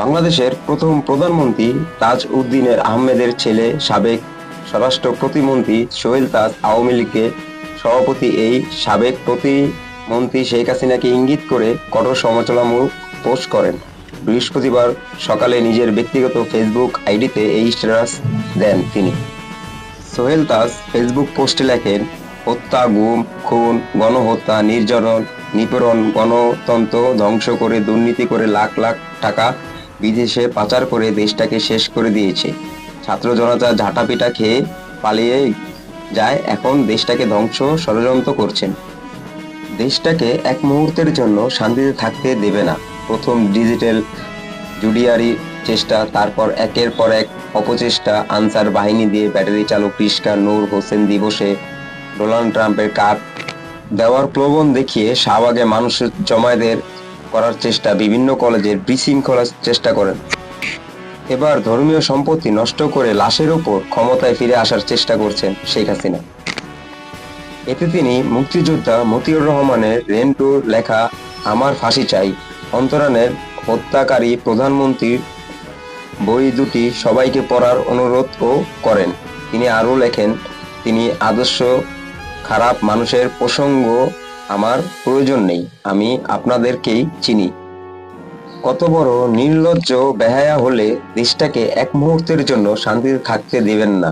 বাংলাদেশের প্রথম প্রধানমন্ত্রী তাজ উদ্দিনের আহমেদের ছেলে সাবেক স্বরাষ্ট্র প্রতিমন্ত্রী সোহেল তাজ আওয়ামী লীগের সভাপতি। এই সাবেক প্রতিমন্ত্রী শেখ হাসিনাকে ইঙ্গিত করে কঠোর সমালোচনামূলক পোস্ট করেন। বৃহস্পতিবার সকালে নিজের ব্যক্তিগত ফেসবুক আইডিতে এই স্ট্যাটাস দেন তিনি। সোহেল তাজ ফেসবুক পোস্টে লেখেন, হত্যা, গুম, খুন, গণহত্যা, নির্যাতন, নিপীড়ন, গণতন্ত্র ধ্বংস করে দুর্নীতি করে লাখ লাখ টাকা বিদেশে পাচার করে দেশটাকে শেষ করে দিয়েছে। ছাত্র জনতা ঝাঁটাপিটা খেয়ে পালিয়ে যায়, এখন দেশটাকে ধ্বংস ষড়যন্ত্র করছেন। দেশটাকে এক মুহূর্তের জন্য শান্তিতে থাকতে দেবে না। প্রথম ডিজিটাল জুডিয়ারি চেষ্টা, তারপর একের পর এক অপচেষ্টা, আনসার বাহিনী দিয়ে ব্যাটারি চালক রিস্কা নূর হোসেন দিবসে ডোনাল্ড ট্রাম্পের কার্ড দেওয়ার প্রলোভন দেখিয়ে শাহবাগে মানুষের জমায়েতের করার চেষ্টা বিভিন্ন কলেজের বিশৃঙ্খলার চেষ্টা করেন। এবার ধর্মীয় সম্পত্তি নষ্ট করে লাশের ওপর ক্ষমতায় ফিরে আসার চেষ্টা করছেন শেখ হাসিনা। এতে তিনি মুক্তিযোদ্ধা মতিউর রহমানের রেন্টুর লেখা আমার ফাঁসি চাই অন্তরানের হত্যাকারী প্রধানমন্ত্রীর বই দুটি সবাইকে পড়ার অনুরোধও করেন। তিনি আরও লেখেন, তিনি আদর্শ, খারাপ মানুষের প্রসঙ্গ আমার প্রয়োজন নেই, আমি আপনাদেরকেই চিনি। কত বড় নির্লজ্জ বেহায়া হলে দেশটাকে এক মুহূর্তের জন্য শান্তির থাকতে দেবেন না।